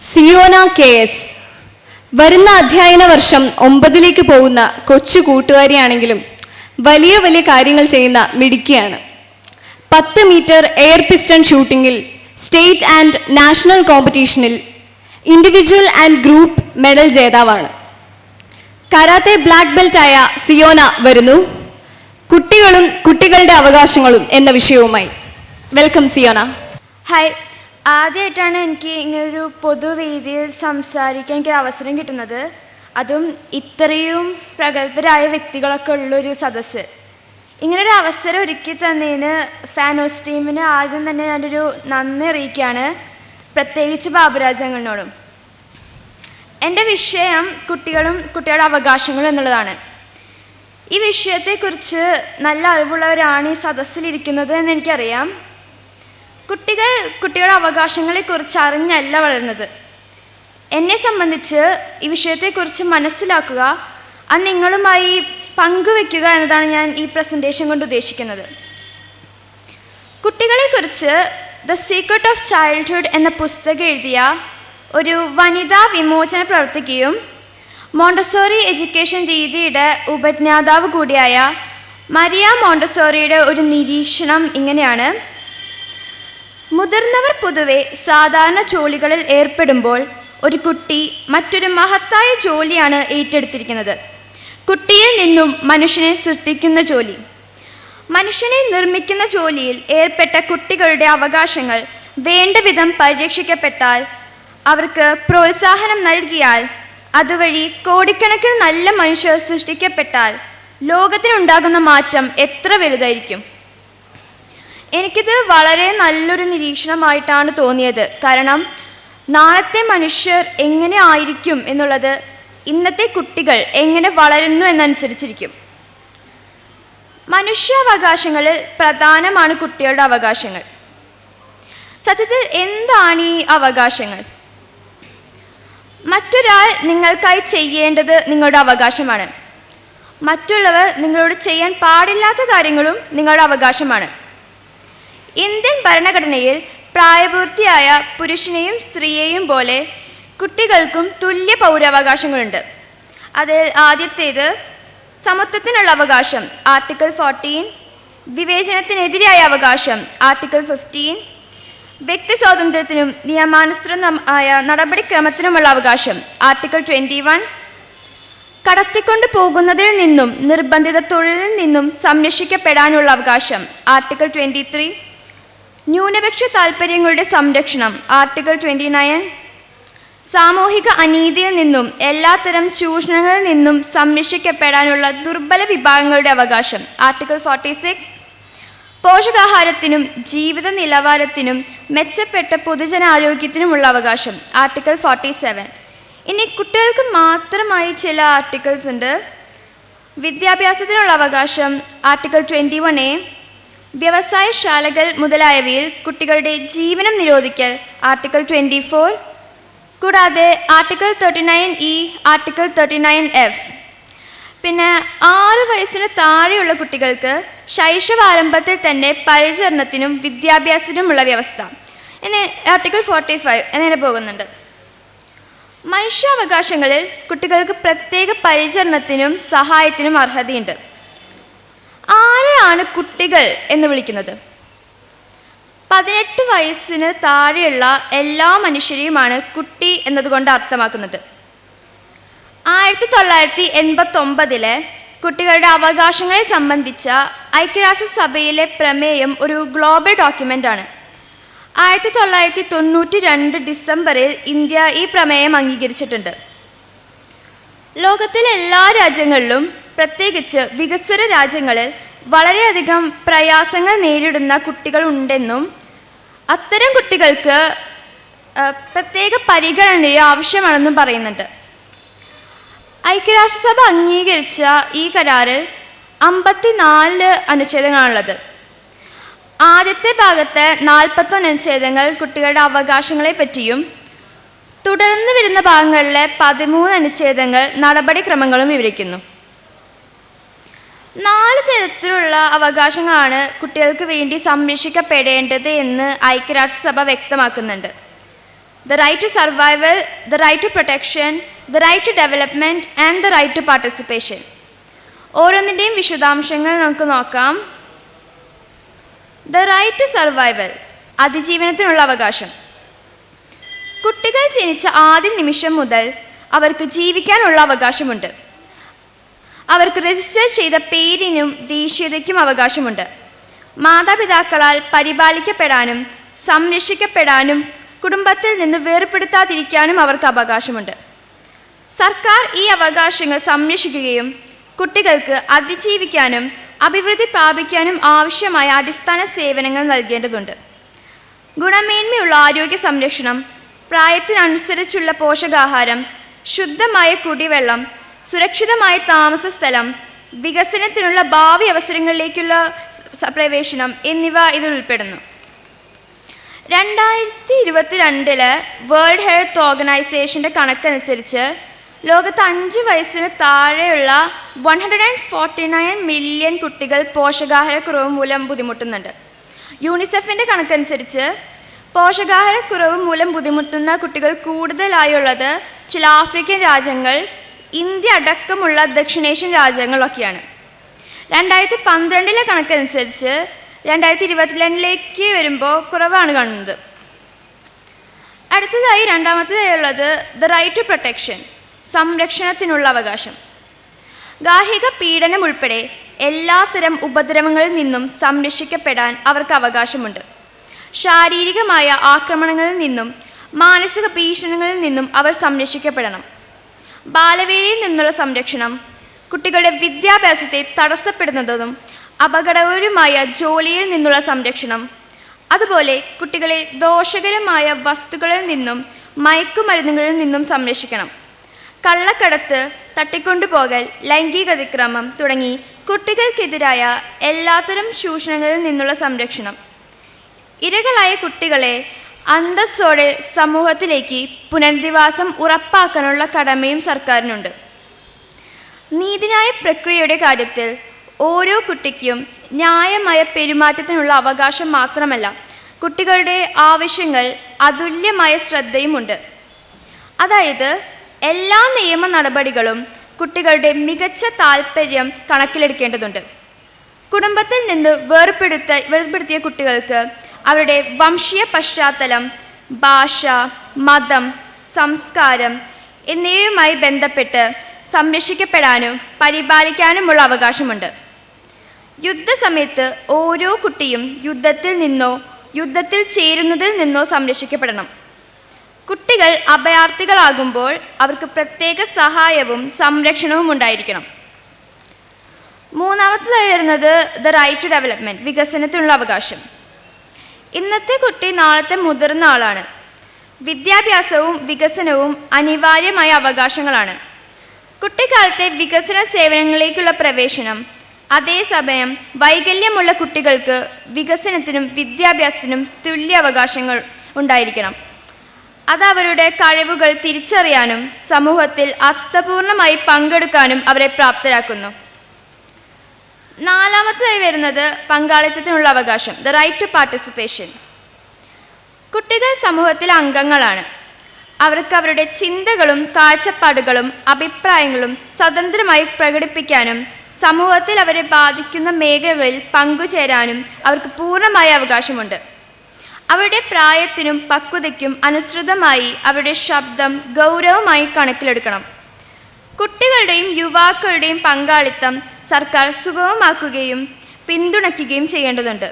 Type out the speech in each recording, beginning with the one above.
സിയോന K S. വരുന്ന അധ്യയന വർഷം ഒമ്പതിലേക്ക് പോകുന്ന കൊച്ചു കൂട്ടുകാരിയാണെങ്കിലും വലിയ വലിയ കാര്യങ്ങൾ ചെയ്യുന്ന മിടുക്കിയാണ്. പത്ത് മീറ്റർ എയർ പിസ്റ്റൺ ഷൂട്ടിങ്ങിൽ സ്റ്റേറ്റ് ആൻഡ് നാഷണൽ കോമ്പറ്റീഷനിൽ ഇൻഡിവിജ്വൽ ആൻഡ് ഗ്രൂപ്പ് മെഡൽ ജേതാവാണ്. കരാത്തെ ബ്ലാക്ക് ബെൽറ്റായ സിയോന വരുന്നു. കുട്ടികളും കുട്ടികളുടെ അവകാശങ്ങളും എന്ന വിഷയവുമായി. വെൽക്കം സിയോന. ഹായ് ആദ്യമായിട്ടാണ് എനിക്ക് ഇങ്ങനൊരു പൊതുവേദിയിൽ സംസാരിക്കാൻ എനിക്ക് അവസരം കിട്ടുന്നത്. അതും ഇത്രയും പ്രഗത്ഭരായ വ്യക്തികളൊക്കെ ഉള്ളൊരു സദസ്സ്. ഇങ്ങനൊരു അവസരം ഒരുക്കി തന്നതിന് ഫാനോസ് ടീമിന് ആദ്യം തന്നെ ഞാനൊരു നന്ദി അറിയിക്കുകയാണ് പ്രത്യേകിച്ച് ബാബുരാജങ്ങളോടും. എന്റെ വിഷയം കുട്ടികളും കുട്ടികളുടെ അവകാശങ്ങളും എന്നുള്ളതാണ്. ഈ വിഷയത്തെക്കുറിച്ച് നല്ല അറിവുള്ളവരാണ് ഈ സദസ്സിലിരിക്കുന്നത് എന്ന് എനിക്കറിയാം. കുട്ടികൾ കുട്ടികളുടെ അവകാശങ്ങളെക്കുറിച്ച് അറിഞ്ഞല്ല വളർന്നത്. എന്നെ സംബന്ധിച്ച് ഈ വിഷയത്തെക്കുറിച്ച് മനസ്സിലാക്കുക അത് നിങ്ങളുമായി പങ്കുവെക്കുക എന്നതാണ് ഞാൻ ഈ പ്രസന്റേഷൻ കൊണ്ട് ഉദ്ദേശിക്കുന്നത്. കുട്ടികളെക്കുറിച്ച് ദ സീക്രട്ട് ഓഫ് ചൈൽഡ്ഹുഡ് എന്ന പുസ്തകം എഴുതിയ ഒരു വനിതാ വിമോചന പ്രവർത്തകയും മോണ്ടസോറി എഡ്യൂക്കേഷൻ രീതിയുടെ ഉപജ്ഞാതാവ് കൂടിയായ മരിയ മോണ്ടസോറിയുടെ ഒരു നിരീക്ഷണം ഇങ്ങനെയാണ്. മുതിർന്നവർ പൊതുവെ സാധാരണ ജോലികളിൽ ഏർപ്പെടുമ്പോൾ ഒരു കുട്ടി മറ്റൊരു മഹത്തായ ജോലിയാണ് ഏറ്റെടുത്തിരിക്കുന്നത്. കുട്ടിയിൽ നിന്നും മനുഷ്യനെ സൃഷ്ടിക്കുന്ന ജോലി. മനുഷ്യനെ നിർമ്മിക്കുന്ന ജോലിയിൽ ഏർപ്പെട്ട കുട്ടികളുടെ അവകാശങ്ങൾ വേണ്ട വിധം പരിരക്ഷിക്കപ്പെട്ടാൽ അവർക്ക് പ്രോത്സാഹനം നൽകിയാൽ അതുവഴി കോടിക്കണക്കിന് നല്ല മനുഷ്യർ സൃഷ്ടിക്കപ്പെട്ടാൽ ലോകത്തിനുണ്ടാകുന്ന മാറ്റം എത്ര വലുതായിരിക്കും. എനിക്കിത് വളരെ നല്ലൊരു നിരീക്ഷണമായിട്ടാണ് തോന്നിയത്. കാരണം നാളത്തെ മനുഷ്യർ എങ്ങനെ ആയിരിക്കും എന്നുള്ളത് ഇന്നത്തെ കുട്ടികൾ എങ്ങനെ വളരുന്നു എന്നനുസരിച്ചിരിക്കും. മനുഷ്യാവകാശങ്ങളിൽ പ്രധാനമാണ് കുട്ടികളുടെ അവകാശങ്ങൾ. സത്യത്തിൽ എന്താണ് ഈ അവകാശങ്ങൾ? മറ്റൊരാൾ നിങ്ങൾക്കായി ചെയ്യേണ്ടത് നിങ്ങളുടെ അവകാശമാണ്. മറ്റുള്ളവർ നിങ്ങളോട് ചെയ്യാൻ പാടില്ലാത്ത കാര്യങ്ങളും നിങ്ങളുടെ അവകാശമാണ്. ഇന്ത്യൻ ഭരണഘടനയിൽ പ്രായപൂർത്തിയായ പുരുഷനെയും സ്ത്രീയെയും പോലെ കുട്ടികൾക്കും തുല്യ പൗരാവകാശങ്ങളുണ്ട്. അതിൽ ആദ്യത്തേത് സമത്വത്തിനുള്ള അവകാശം ആർട്ടിക്കിൾ ഫോർട്ടീൻ വിവേചനത്തിനെതിരായ അവകാശം ആർട്ടിക്കിൾ ഫിഫ്റ്റീൻ വ്യക്തി സ്വാതന്ത്ര്യത്തിനും നിയമാനുസൃതമായ നടപടിക്രമത്തിനുമുള്ള അവകാശം ആർട്ടിക്കിൾ ട്വന്റി വൺ കടത്തിക്കൊണ്ട് പോകുന്നതിൽ നിന്നും നിർബന്ധിത തൊഴിലിൽ നിന്നും സംരക്ഷിക്കപ്പെടാനുള്ള അവകാശം ആർട്ടിക്കിൾ ട്വന്റി ത്രീ ന്യൂനപക്ഷ താൽപ്പര്യങ്ങളുടെ സംരക്ഷണം. ആർട്ടിക്കിൾ ട്വന്റി നയൻ സാമൂഹിക അനീതിയിൽ നിന്നും എല്ലാത്തരം ചൂഷണങ്ങളിൽ നിന്നും സംരക്ഷിക്കപ്പെടാനുള്ള ദുർബല വിഭാഗങ്ങളുടെ അവകാശം. ആർട്ടിക്കിൾ ഫോർട്ടി സിക്സ് പോഷകാഹാരത്തിനും ജീവിത നിലവാരത്തിനും മെച്ചപ്പെട്ട പൊതുജനാരോഗ്യത്തിനുമുള്ള അവകാശം. ആർട്ടിക്കിൾ ഫോർട്ടി സെവൻ ഇനി കുട്ടികൾക്ക് മാത്രമായി ചില ആർട്ടിക്കിൾസ് ഉണ്ട്. വിദ്യാഭ്യാസത്തിനുള്ള അവകാശം. ആർട്ടിക്കിൾ ട്വന്റി വൺ എ വ്യവസായശാലകൾ മുതലായവയിൽ കുട്ടികളുടെ ജീവനം നിരോധിക്കൽ ആർട്ടിക്കിൾ ട്വന്റി ഫോർ കൂടാതെ article thirty nine E article thirty nine F പിന്നെ ആറ് വയസ്സിന് താഴെയുള്ള കുട്ടികൾക്ക് ശൈശവാരംഭത്തിൽ തന്നെ പരിചരണത്തിനും വിദ്യാഭ്യാസത്തിനുമുള്ള വ്യവസ്ഥ. എന്നെ ആർട്ടിക്കിൾ ഫോർട്ടി ഫൈവ് എന്നിങ്ങനെ പോകുന്നുണ്ട്. മനുഷ്യാവകാശങ്ങളിൽ കുട്ടികൾക്ക് പ്രത്യേക പരിചരണത്തിനും സഹായത്തിനും അർഹതയുണ്ട്. ആരെയാണ് കുട്ടികൾ എന്ന് വിളിക്കുന്നത്? പതിനെട്ട് വയസ്സിന് താഴെയുള്ള എല്ലാ മനുഷ്യരെയുമാണ് കുട്ടി എന്നതുകൊണ്ട് അർത്ഥമാക്കുന്നത്. ആയിരത്തി തൊള്ളായിരത്തി എൺപത്തൊമ്പതിലെ കുട്ടികളുടെ അവകാശങ്ങളെ സംബന്ധിച്ച ഐക്യരാഷ്ട്രസഭയിലെ പ്രമേയം ഒരു ഗ്ലോബൽ ഡോക്യുമെന്റ് ആണ്. ആയിരത്തി തൊള്ളായിരത്തി തൊണ്ണൂറ്റി രണ്ട് ഡിസംബറിൽ ഇന്ത്യ ഈ പ്രമേയം അംഗീകരിച്ചിട്ടുണ്ട്. ലോകത്തിലെ എല്ലാ രാജ്യങ്ങളിലും പ്രത്യേകിച്ച് വികസ്വര രാജ്യങ്ങളിൽ വളരെയധികം പ്രയാസങ്ങൾ നേരിടുന്ന കുട്ടികളുണ്ടെന്നും അത്തരം കുട്ടികൾക്ക് പ്രത്യേക പരിഗണന ആവശ്യമാണെന്നും പറയുന്നുണ്ട്. ഐക്യരാഷ്ട്രസഭ അംഗീകരിച്ച ഈ കരാറിൽ അമ്പത്തിനാല് അനുച്ഛേദങ്ങളാണുള്ളത്. ആദ്യത്തെ ഭാഗത്തെ നാൽപ്പത്തൊന്ന് അനുച്ഛേദങ്ങൾ കുട്ടികളുടെ അവകാശങ്ങളെ പറ്റിയും തുടർന്ന് വരുന്ന ഭാഗങ്ങളിലെ പതിമൂന്ന് അനുച്ഛേദങ്ങൾ നടപടിക്രമങ്ങളും വിവരിക്കുന്നു. നാല് തരത്തിലുള്ള അവകാശങ്ങളാണ് കുട്ടികൾക്ക് വേണ്ടി സംരക്ഷിക്കപ്പെടേണ്ടത് എന്ന് ഐക്യരാഷ്ട്രസഭ വ്യക്തമാക്കുന്നുണ്ട്. The right to survival the right to protection the right to development and the right to participation ഓരോന്നിന്റെയും വിശദാംശങ്ങൾ നമുക്ക് നോക്കാം. ദ റൈറ്റ് ടു സർവൈവൽ അതിജീവനത്തിനുള്ള അവകാശം. കുട്ടികൾ ജനിച്ച ആദ്യ നിമിഷം മുതൽ അവർക്ക് ജീവിക്കാനുള്ള അവകാശമുണ്ട്. അവർക്ക് രജിസ്റ്റർ ചെയ്ത പേരിനും ദേശീയതയ്ക്കും അവകാശമുണ്ട്. മാതാപിതാക്കളാൽ പരിപാലിക്കപ്പെടാനും സംരക്ഷിക്കപ്പെടാനും കുടുംബത്തിൽ നിന്ന് വേർപെടുത്താതിരിക്കാനും അവർക്ക് അവകാശമുണ്ട്. സർക്കാർ ഈ അവകാശങ്ങൾ സംരക്ഷിക്കുകയും കുട്ടികൾക്ക് അതിജീവിക്കാനും അഭിവൃദ്ധി പ്രാപിക്കാനും ആവശ്യമായ അടിസ്ഥാന സേവനങ്ങൾ നൽകേണ്ടതുണ്ട്. ഗുണമേന്മയുള്ള ആരോഗ്യ സംരക്ഷണം പ്രായത്തിനനുസരിച്ചുള്ള പോഷകാഹാരം ശുദ്ധമായ കുടിവെള്ളം സുരക്ഷിതമായ താമസ സ്ഥലം വികസനത്തിനുള്ള ഭാവി അവസരങ്ങളിലേക്കുള്ള പ്രവേശനം എന്നിവ ഇതിൽ ഉൾപ്പെടുന്നു. രണ്ടായിരത്തി ഇരുപത്തിരണ്ടിൽ വേൾഡ് ഹെൽത്ത് ഓർഗനൈസേഷന്റെ കണക്കനുസരിച്ച് ലോകത്ത് അഞ്ച് വയസ്സിന് താഴെയുള്ള one hundred and forty nine million കുട്ടികൾ പോഷകാഹാരക്കുറവ് മൂലം ബുദ്ധിമുട്ടുന്നുണ്ട്. യൂണിസെഫിന്റെ കണക്കനുസരിച്ച് പോഷകാഹാരക്കുറവ് മൂലം ബുദ്ധിമുട്ടുന്ന കുട്ടികൾ കൂടുതലായുള്ളത് ചില ആഫ്രിക്കൻ രാജ്യങ്ങൾ ഇന്ത്യ അടക്കമുള്ള ദക്ഷിണേഷ്യൻ രാജ്യങ്ങളൊക്കെയാണ്. രണ്ടായിരത്തി പന്ത്രണ്ടിലെ കണക്കനുസരിച്ച് രണ്ടായിരത്തി ഇരുപത്തിരണ്ടിലേക്ക് വരുമ്പോൾ കുറവാണ് കാണുന്നത്. അടുത്തതായി രണ്ടാമത്തേതായുള്ളത് ദ റൈറ്റ് ടു പ്രൊട്ടക്ഷൻ സംരക്ഷണത്തിനുള്ള അവകാശം. ഗാർഹിക പീഡനം ഉൾപ്പെടെ എല്ലാത്തരം ഉപദ്രവങ്ങളിൽ നിന്നും സംരക്ഷിക്കപ്പെടാൻ അവർക്ക് അവകാശമുണ്ട്. ശാരീരികമായ ആക്രമണങ്ങളിൽ നിന്നും മാനസിക ഭീഷണികളിൽ നിന്നും അവർ സംരക്ഷിക്കപ്പെടണം. ബാലവേലയിൽ നിന്നുള്ള സംരക്ഷണം കുട്ടികളുടെ വിദ്യാഭ്യാസത്തെ തടസ്സപ്പെടുന്നതും അപകടകരമായ ജോലിയിൽ നിന്നുള്ള സംരക്ഷണം അതുപോലെ കുട്ടികളെ ദോഷകരമായ വസ്തുക്കളിൽ നിന്നും മയക്കുമരുന്നുകളിൽ നിന്നും സംരക്ഷിക്കണം. കള്ളക്കടത്ത് തട്ടിക്കൊണ്ടുപോകൽ ലൈംഗിക അതിക്രമം തുടങ്ങി കുട്ടികൾക്കെതിരായ എല്ലാത്തരം ചൂഷണങ്ങളിൽ നിന്നുള്ള സംരക്ഷണം. ഇരകളായ കുട്ടികളെ അന്തസ്സോടെ സമൂഹത്തിലേക്ക് പുനരധിവാസം ഉറപ്പാക്കാനുള്ള കടമയും സർക്കാരിനുണ്ട്. നീതിന്യായ പ്രക്രിയയുടെ കാര്യത്തിൽ ഓരോ കുട്ടിക്കും ന്യായമായ പെരുമാറ്റത്തിനുള്ള അവകാശം മാത്രമല്ല കുട്ടികളുടെ ആവശ്യങ്ങൾ അതുല്യമായ ശ്രദ്ധയുമുണ്ട്. അതായത് എല്ലാ നിയമ നടപടികളും കുട്ടികളുടെ മികച്ച താല്പര്യം കണക്കിലെടുക്കേണ്ടതുണ്ട്. കുടുംബത്തിൽ നിന്ന് വേർപെടുത്ത വേർപെടുത്തിയ കുട്ടികൾക്ക് അവരുടെ വംശീയ പശ്ചാത്തലം ഭാഷ മതം സംസ്കാരം എന്നിവയുമായി ബന്ധപ്പെട്ട് സംരക്ഷിക്കപ്പെടാനും പരിപാലിക്കാനുമുള്ള അവകാശമുണ്ട്. യുദ്ധസമയത്ത് ഓരോ കുട്ടിയും യുദ്ധത്തിൽ നിന്നോ യുദ്ധത്തിൽ ചേരുന്നതിൽ നിന്നോ സംരക്ഷിക്കപ്പെടണം. കുട്ടികൾ അഭയാർത്ഥികളാകുമ്പോൾ അവർക്ക് പ്രത്യേക സഹായവും സംരക്ഷണവും ഉണ്ടായിരിക്കണം. മൂന്നാമത്തേത് വരുന്നത് ദ റൈറ്റ് ടു ഡെവലപ്മെന്റ് വികസനത്തിനുള്ള അവകാശം. ഇന്നത്തെ കുട്ടി നാളത്തെ മുതിർന്ന ആളാണ്. വിദ്യാഭ്യാസവും വികസനവും അനിവാര്യമായ അവകാശങ്ങളാണ്. കുട്ടിക്കാലത്തെ വികസന സേവനങ്ങളിലേക്കുള്ള പ്രവേശനം അതേസമയം വൈകല്യമുള്ള കുട്ടികൾക്ക് വികസനത്തിനും വിദ്യാഭ്യാസത്തിനും തുല്യ അവകാശങ്ങൾ ഉണ്ടായിരിക്കണം. അത് അവരുടെ കഴിവുകൾ തിരിച്ചറിയാനും സമൂഹത്തിൽ അർത്ഥപൂർണമായി പങ്കെടുക്കാനും അവരെ പ്രാപ്തരാക്കുന്നു. നാലാമത്തേതായി വരുന്നത് പങ്കാളിത്തത്തിനുള്ള അവകാശം ദ റൈറ്റ് ടു പാർട്ടിസിപ്പേഷൻ കുട്ടികൾ സമൂഹത്തിലെ അംഗങ്ങളാണ്. അവർക്ക് അവരുടെ ചിന്തകളും കാഴ്ചപ്പാടുകളും അഭിപ്രായങ്ങളും സ്വതന്ത്രമായി പ്രകടിപ്പിക്കാനും സമൂഹത്തിൽ അവരെ ബാധിക്കുന്ന മേഖലകളിൽ പങ്കുചേരാനും അവർക്ക് പൂർണമായ അവകാശമുണ്ട്. അവരുടെ പ്രായത്തിനും പക്വതയ്ക്കും അനുസൃതമായി അവരുടെ ശബ്ദം ഗൗരവമായി കണക്കിലെടുക്കണം. കുട്ടികളുടെയും യുവാക്കളുടെയും പങ്കാളിത്തം സർക്കാർ സുഗമമാക്കുകയും പിന്തുണയ്ക്കുകയും ചെയ്യേണ്ടതുണ്ട്.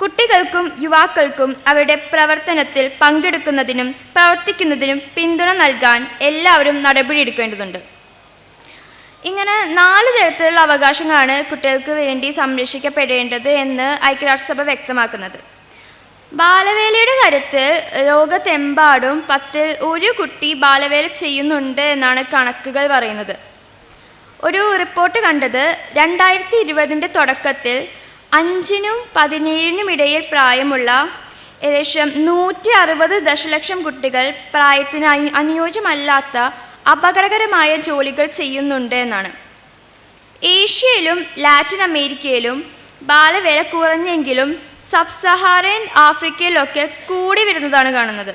കുട്ടികൾക്കും യുവാക്കൾക്കും അവരുടെ പ്രവർത്തനത്തിൽ പങ്കെടുക്കുന്നതിനും പ്രവർത്തിക്കുന്നതിനും പിന്തുണ നൽകാൻ എല്ലാവരും നടപടിയെടുക്കേണ്ടതുണ്ട്. ഇങ്ങനെ നാല് തരത്തിലുള്ള അവകാശങ്ങളാണ് കുട്ടികൾക്ക് വേണ്ടി സംരക്ഷിക്കപ്പെടേണ്ടത് എന്ന് ഐക്യരാഷ്ട്രസഭ വ്യക്തമാക്കുന്നത്. ബാലവേലയുടെ കാര്യത്തിൽ ലോകത്തെമ്പാടും പത്തിൽ ഒരു കുട്ടി ബാലവേല ചെയ്യുന്നുണ്ട് എന്നാണ് കണക്കുകൾ പറയുന്നത്. ഒരു റിപ്പോർട്ട് കണ്ടത് രണ്ടായിരത്തി ഇരുപതിന്റെ തുടക്കത്തിൽ അഞ്ചിനും പതിനേഴിനും ഇടയിൽ പ്രായമുള്ള ഏകദേശം നൂറ്റി അറുപത് ദശലക്ഷം കുട്ടികൾ പ്രായത്തിന് അനുയോജ്യമല്ലാത്ത അപകടകരമായ ജോലികൾ ചെയ്യുന്നുണ്ട് എന്നാണ്. ഏഷ്യയിലും ലാറ്റിൻ അമേരിക്കയിലും ബാലവേല കുറഞ്ഞെങ്കിലും സബ് സഹാറൻ ആഫ്രിക്കയിലൊക്കെ കൂടി വരുന്നതാണ് കാണുന്നത്.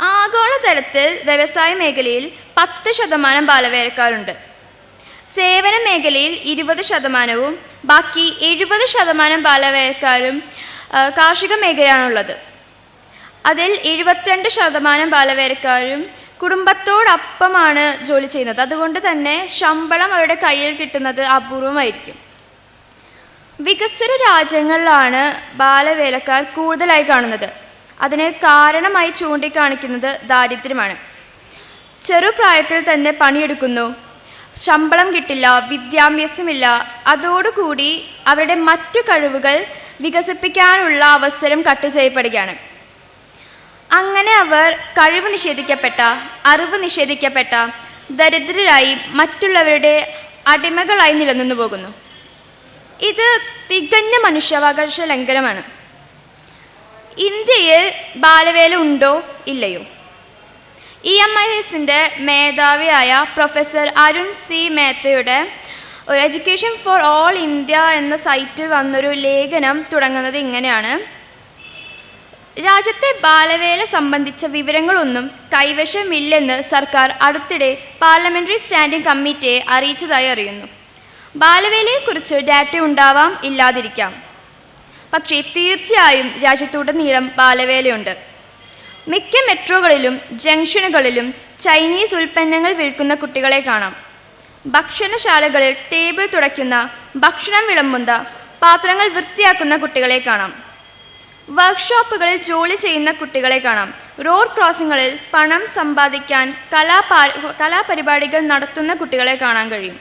ആഗോളതലത്തിൽ വ്യവസായ മേഖലയിൽ പത്ത് ശതമാനം ബാലവേലക്കാരുണ്ട്. സേവന മേഖലയിൽ ഇരുപത് ശതമാനവും ബാക്കി എഴുപത് ശതമാനം ബാലവേക്കാരും കാർഷിക മേഖലയാണുള്ളത്. അതിൽ എഴുപത്തിരണ്ട് ശതമാനം ബാലവേലക്കാരും കുടുംബത്തോടൊപ്പമാണ് ജോലി ചെയ്യുന്നത്. അതുകൊണ്ട് തന്നെ ശമ്പളം അവരുടെ കയ്യിൽ കിട്ടുന്നത് അപൂർവമായിരിക്കും. വികസ്വര രാജ്യങ്ങളിലാണ് ബാലവേലക്കാർ കൂടുതലായി കാണുന്നത്. അതിന് കാരണമായി ചൂണ്ടിക്കാണിക്കുന്നത് ദാരിദ്ര്യമാണ്. ചെറുപ്രായത്തിൽ തന്നെ പണിയെടുക്കുന്നു. ശമ്പളം കിട്ടില്ല വിദ്യാഭ്യാസമില്ല. അതോടുകൂടി അവരുടെ മറ്റു കഴിവുകൾ വികസിപ്പിക്കാനുള്ള അവസരം കട്ട് ചെയ്യപ്പെടുകയാണ്. അങ്ങനെ അവർ കഴിവ് നിഷേധിക്കപ്പെട്ട അറിവ് നിഷേധിക്കപ്പെട്ട ദരിദ്രരായി മറ്റുള്ളവരുടെ അടിമകളായി നിലനിന്നു പോകുന്നു. ഇത് തികഞ്ഞ മനുഷ്യാവകാശ ലംഘനമാണ്. ഇന്ത്യയിൽ ബാലവേല ഉണ്ടോ? ഇല്ലയോ? ഇ എം ഐ എസിന്റെ മേധാവിയായ പ്രൊഫസർ അരുൺ സി മേത്തയുടെ ഒരു എഡ്യൂക്കേഷൻ ഫോർ ഓൾ ഇന്ത്യ എന്ന സൈറ്റിൽ വന്നൊരു ലേഖനം തുടങ്ങുന്നത് ഇങ്ങനെയാണ്. രാജ്യത്തെ ബാലവേല സംബന്ധിച്ച വിവരങ്ങളൊന്നും കൈവശമില്ലെന്ന് സർക്കാർ അടുത്തിടെ പാർലമെന്ററി സ്റ്റാൻഡിംഗ് കമ്മിറ്റിയെ അറിയിച്ചതായി അറിയുന്നു. ബാലവേലയെക്കുറിച്ച് ഡാറ്റ ഉണ്ടാവാം ഇല്ലാതിരിക്കാം. പക്ഷേ തീർച്ചയായും രാജ്യത്തുടനീളം ബാലവേലയുണ്ട്. മിക്ക മെട്രോകളിലും ജംഗ്ഷനുകളിലും ചൈനീസ് ഉൽപ്പന്നങ്ങൾ വിൽക്കുന്ന കുട്ടികളെ കാണാം. ഭക്ഷണശാലകളിൽ ടേബിൾ തുടയ്ക്കുന്ന ഭക്ഷണം വിളമ്പുന്ന പാത്രങ്ങൾ വൃത്തിയാക്കുന്ന കുട്ടികളെ കാണാം. വർക്ക്ഷോപ്പുകളിൽ ജോലി ചെയ്യുന്ന കുട്ടികളെ കാണാം. റോഡ് ക്രോസിങ്ങുകളിൽ പണം സമ്പാദിക്കാൻ കലാപാ കലാപരിപാടികൾ നടത്തുന്ന കുട്ടികളെ കാണാൻ കഴിയും.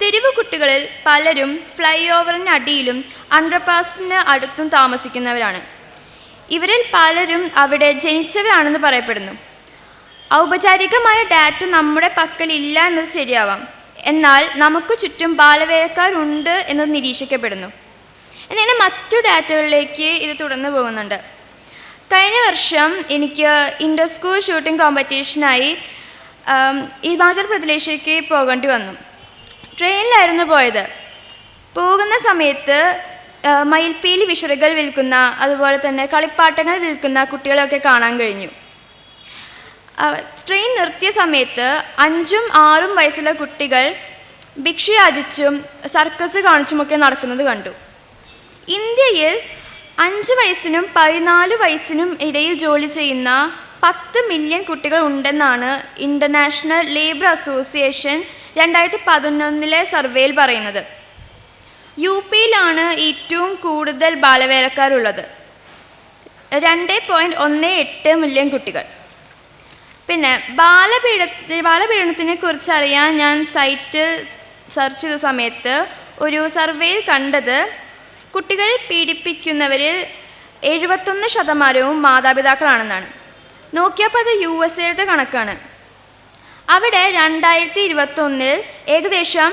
തെരുവ് കുട്ടികളിൽ പലരും ഫ്ലൈ ഓവറിന് അടിയിലും അണ്ടർപാസിന് അടുത്തും താമസിക്കുന്നവരാണ്. ഇവരിൽ പലരും അവിടെ ജനിച്ചവരാണെന്ന് പറയപ്പെടുന്നു. ഔപചാരികമായ ഡാറ്റ നമ്മുടെ പക്കൽ ഇല്ല എന്നത് ശരിയാവാം. എന്നാൽ നമുക്ക് ചുറ്റും ബാലവേലക്കാരുണ്ട് എന്ന് നിരീക്ഷിക്കപ്പെടുന്നു. എന്നിങ്ങനെ മറ്റു ഡാറ്റകളിലേക്ക് ഇത് തുടർന്നു പോകുന്നുണ്ട്. കഴിഞ്ഞ വർഷം എനിക്ക് ഇന്റർ സ്കൂൾ ഷൂട്ടിംഗ് കോമ്പറ്റീഷനായി ഹിമാചൽ പ്രദേശിലേക്ക് പോകേണ്ടി വന്നു. ട്രെയിനിലായിരുന്നു പോയത്. പോകുന്ന സമയത്ത് മയിൽപ്പീലി വിഷറുകൾ വിൽക്കുന്ന അതുപോലെ തന്നെ കളിപ്പാട്ടങ്ങൾ വിൽക്കുന്ന കുട്ടികളെയൊക്കെ കാണാൻ കഴിഞ്ഞു. ട്രെയിൻ നിർത്തിയ സമയത്ത് അഞ്ചും ആറും വയസ്സുള്ള കുട്ടികൾ ഭിക്ഷ യാചിച്ചും സർക്കസ് കാണിച്ചുമൊക്കെ നടക്കുന്നത് കണ്ടു. ഇന്ത്യയിൽ അഞ്ച് വയസ്സിനും പതിനാല് വയസ്സിനും ഇടയിൽ ജോലി ചെയ്യുന്ന പത്ത് മില്യൺ കുട്ടികൾ ഉണ്ടെന്നാണ് ഇന്റർനാഷണൽ ലേബർ അസോസിയേഷൻ രണ്ടായിരത്തി പതിനൊന്നിലെ സർവേയിൽ പറയുന്നത്. യു പിയിലാണ് ഏറ്റവും കൂടുതൽ ബാലവേലക്കാരുള്ളത്. രണ്ട് പോയിന്റ് ഒന്ന് എട്ട് മില്യൺ കുട്ടികൾ. പിന്നെ ബാലപീഡ ബാലപീഡനത്തിനെ കുറിച്ച് അറിയാൻ ഞാൻ സൈറ്റ് സെർച്ച് ചെയ്ത സമയത്ത് ഒരു സർവേയിൽ കണ്ടത് കുട്ടികൾ പീഡിപ്പിക്കുന്നവരിൽ എഴുപത്തൊന്ന് ശതമാനവും മാതാപിതാക്കളാണെന്നാണ്. നോക്കിയപ്പോൾ അത് യു എസ് എയുടെ കണക്കാണ്. അവിടെ രണ്ടായിരത്തി ഇരുപത്തൊന്നിൽ ഏകദേശം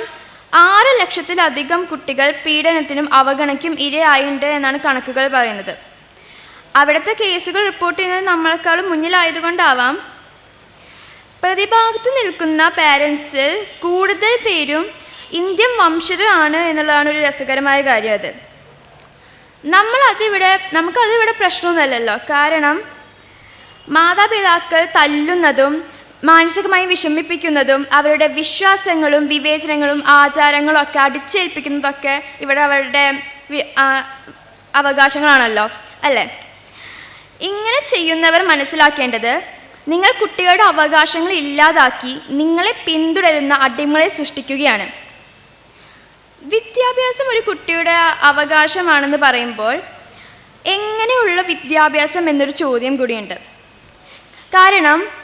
ആറ് ലക്ഷത്തിലധികം കുട്ടികൾ പീഡനത്തിനും അവഗണയ്ക്കും ഇരയായിട്ടുണ്ട് എന്നാണ് കണക്കുകൾ പറയുന്നത്. അവിടുത്തെ കേസുകൾ റിപ്പോർട്ട് ചെയ്യുന്നത് നമ്മളെക്കാളും മുന്നിലായതുകൊണ്ടാവാം. പ്രതിഭാഗത്ത് നിൽക്കുന്ന പാരൻസിൽ കൂടുതൽ പേരും ഇന്ത്യൻ വംശജരാണ് എന്നുള്ളതാണ് ഒരു രസകരമായ കാര്യം അത്. നമ്മൾ അതിവിടെ നമുക്കതിവിടെ പ്രശ്നമൊന്നുമല്ലല്ലോ. കാരണം മാതാപിതാക്കൾ തല്ലുന്നതും മാനസികമായി വിഷമിപ്പിക്കുന്നതും അവരുടെ വിശ്വാസങ്ങളും വിവേചനങ്ങളും ആചാരങ്ങളും ഒക്കെ അടിച്ചേൽപ്പിക്കുന്നതൊക്കെ ഇവിടെ അവരുടെ അവകാശങ്ങളാണല്ലോ അല്ലേ? ഇങ്ങനെ ചെയ്യുന്നവർ മനസ്സിലാക്കേണ്ടത് നിങ്ങൾ കുട്ടികളുടെ അവകാശങ്ങൾ ഇല്ലാതാക്കി നിങ്ങളെ പിന്തുടരുന്ന അടിമകളെ സൃഷ്ടിക്കുകയാണ്. വിദ്യാഭ്യാസം ഒരു കുട്ടിയുടെ അവകാശമാണെന്ന് പറയുമ്പോൾ എങ്ങനെയുള്ള വിദ്യാഭ്യാസം എന്നൊരു ചോദ്യം കൂടിയുണ്ട്. കാരണം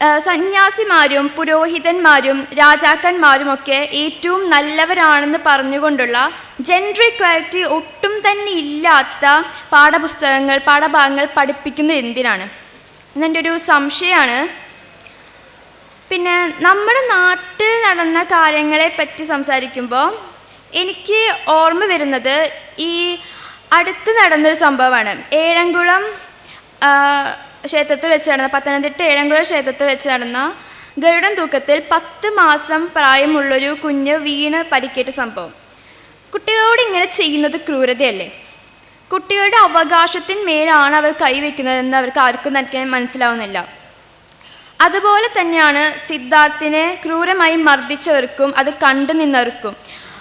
സന്യാസിമാരും പുരോഹിതന്മാരും രാജാക്കന്മാരുമൊക്കെ ഏറ്റവും നല്ലവരാണെന്ന് പറഞ്ഞുകൊണ്ടുള്ള ജെൻഡർ ഇക്വാലിറ്റി ഒട്ടും തന്നെ ഇല്ലാത്ത പാഠപുസ്തകങ്ങൾ പാഠഭാഗങ്ങൾ പഠിപ്പിക്കുന്നത് എന്തിനാണ്? എന്നെന്റെ ഒരു സംശയമാണ് പിന്നെ നമ്മുടെ നാട്ടിൽ നടന്ന കാര്യങ്ങളെ പറ്റി സംസാരിക്കുമ്പോൾ എനിക്ക് ഓർമ്മ വരുന്നത് ഈ അടുത്ത് നടന്നൊരു സംഭവമാണ്. ഏഴംകുളം ക്ഷേത്രത്തിൽ വെച്ച് നടന്ന പത്തനംതിട്ട ഏഴംകുളം ക്ഷേത്രത്തിൽ വെച്ച് നടന്ന ഗരുഡൻ തൂക്കത്തിൽ പത്ത് മാസം പ്രായമുള്ളൊരു കുഞ്ഞ് വീണ് പരിക്കേറ്റ സംഭവം. കുട്ടികളോട് ഇങ്ങനെ ചെയ്യുന്നത് ക്രൂരതയല്ലേ? കുട്ടികളുടെ അവകാശത്തിന്മേലാണ് അവർ കൈവയ്ക്കുന്നതെന്ന് അവർക്ക് ആർക്കും തന്നെ മനസ്സിലാവുന്നില്ല. അതുപോലെ തന്നെയാണ് സിദ്ധാർത്ഥിനെ ക്രൂരമായി മർദ്ദിച്ചവർക്കും അത് കണ്ടു നിന്നവർക്കും.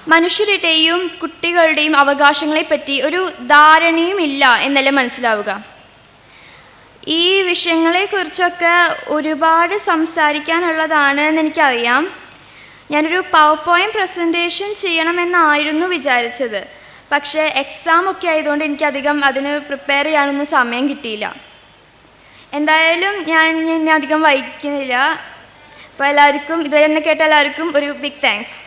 മനുഷ്യരുടെയും കുട്ടികളുടെയും അവകാശങ്ങളെപ്പറ്റി ഒരു ധാരണയുമില്ല എന്നല്ലേ മനസ്സിലാവുക. ഈ വിഷയങ്ങളെക്കുറിച്ചൊക്കെ ഒരുപാട് സംസാരിക്കാനുള്ളതാണ് എന്ന് എനിക്കറിയാം ഞാനൊരു പവർ പോയിന്റ് പ്രസന്റേഷൻ ചെയ്യണമെന്നായിരുന്നു വിചാരിച്ചത്. പക്ഷേ എക്സാം ഒക്കെ ആയതുകൊണ്ട് എനിക്കധികം അതിന് പ്രിപ്പയർ ചെയ്യാനൊന്നും സമയം കിട്ടിയില്ല. എന്തായാലും ഞാൻ ഇനി അധികം വൈകിക്കുന്നില്ല. അപ്പോൾ എല്ലാവർക്കും ഇതുവരെ എന്നെ കേട്ട എല്ലാവർക്കും ഒരു ബിഗ് താങ്ക്സ്